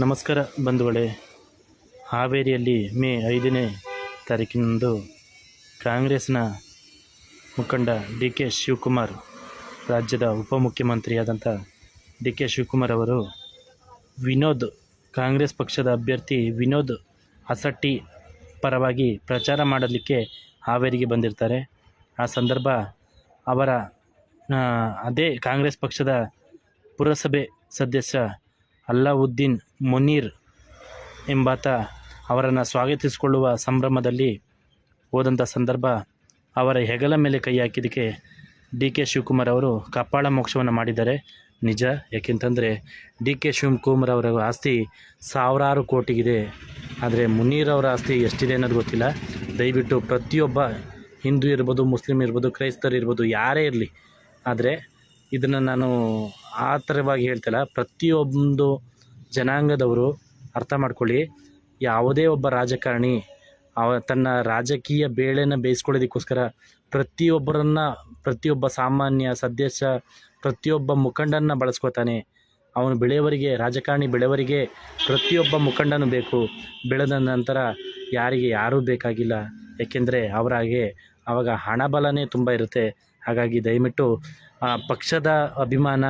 ನಮಸ್ಕಾರ ಬಂಧುಗಳೇ. ಹಾವೇರಿಯಲ್ಲಿ ಮೇ ಐದನೇ ತಾರೀಕಿನಂದು ಕಾಂಗ್ರೆಸ್ನ ಮುಖಂಡ ಡಿ ಕೆ ಶಿವಕುಮಾರ್, ರಾಜ್ಯದ ಉಪಮುಖ್ಯಮಂತ್ರಿಯಾದಂಥ ಡಿ ಕೆ ಶಿವಕುಮಾರ್ ಅವರು ವಿನೋದ್, ಕಾಂಗ್ರೆಸ್ ಪಕ್ಷದ ಅಭ್ಯರ್ಥಿ ವಿನೋದ್ ಅಸಟ್ಟಿ ಪರವಾಗಿ ಪ್ರಚಾರ ಮಾಡಲಿಕ್ಕೆ ಹಾವೇರಿಗೆ ಬಂದಿರ್ತಾರೆ. ಆ ಸಂದರ್ಭ ಅವರ ಅದೇ ಕಾಂಗ್ರೆಸ್ ಪಕ್ಷದ ಪುರಸಭೆ ಸದಸ್ಯ ಅಲ್ಲಾವುದ್ದೀನ್ ಮುನೀರ್ ಎಂಬಾತ ಅವರನ್ನು ಸ್ವಾಗತಿಸಿಕೊಳ್ಳುವ ಸಂಭ್ರಮದಲ್ಲಿ ಹೋದಂಥ ಸಂದರ್ಭ ಅವರ ಹೆಗಲ ಮೇಲೆ ಕೈ ಹಾಕಿದ್ದಕ್ಕೆ ಡಿ ಕೆ ಶಿವಕುಮಾರ್ ಅವರು ಕಪ್ಪಾಳ ಮೋಕ್ಷವನ್ನು ಮಾಡಿದ್ದಾರೆ. ನಿಜ, ಯಾಕೆಂತಂದರೆ ಡಿ ಕೆ ಶಿವಕುಮಾರ್ ಅವರ ಆಸ್ತಿ ಸಾವಿರಾರು ಕೋಟಿಗಿದೆ. ಆದರೆ ಮುನೀರ್ ಅವರ ಆಸ್ತಿ ಎಷ್ಟಿದೆ ಅನ್ನೋದು ಗೊತ್ತಿಲ್ಲ. ದಯವಿಟ್ಟು ಪ್ರತಿಯೊಬ್ಬ ಹಿಂದೂ ಇರ್ಬೋದು ಮುಸ್ಲಿಮ್ ಇರ್ಬೋದು, ಕ್ರೈಸ್ತರು ಇರ್ಬೋದು, ಯಾರೇ ಇರಲಿ. ಆದರೆ ಇದನ್ನು ನಾನು ಆ ಥರವಾಗಿ ಹೇಳ್ತಿಲ್ಲ, ಪ್ರತಿಯೊಂದು ಜನಾಂಗದವರು ಅರ್ಥ ಮಾಡ್ಕೊಳ್ಳಿ, ಯಾವುದೇ ಒಬ್ಬ ರಾಜಕಾರಣಿ, ಅವ ತನ್ನ ರಾಜಕೀಯ ಬೇಳೆನ ಬೇಯಿಸ್ಕೊಳ್ಳೋದಕ್ಕೋಸ್ಕರ ಪ್ರತಿಯೊಬ್ಬರನ್ನ, ಪ್ರತಿಯೊಬ್ಬ ಸಾಮಾನ್ಯ ಸದಸ್ಯ, ಪ್ರತಿಯೊಬ್ಬ ಮುಖಂಡನ್ನ ಬಳಸ್ಕೊತಾನೆ. ಅವನು ಬೆಳೆಯವರಿಗೆ, ರಾಜಕಾರಣಿ ಬೆಳೆಯವರಿಗೆ ಪ್ರತಿಯೊಬ್ಬ ಮುಖಂಡನೂ ಬೇಕು. ಬೆಳೆದ ನಂತರ ಯಾರಿಗೆ ಯಾರೂ ಬೇಕಾಗಿಲ್ಲ. ಏಕೆಂದರೆ ಅವರಾಗೆ ಆವಾಗ ಹಣಬಲನೇ ತುಂಬ ಇರುತ್ತೆ. ಹಾಗಾಗಿ ದಯವಿಟ್ಟು ಪಕ್ಷದ ಅಭಿಮಾನ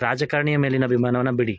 ರಾಜಕಾರಣಿಯ ಮೇಲಿನ ಅಭಿಮಾನವನ್ನು ಬಿಡಿ.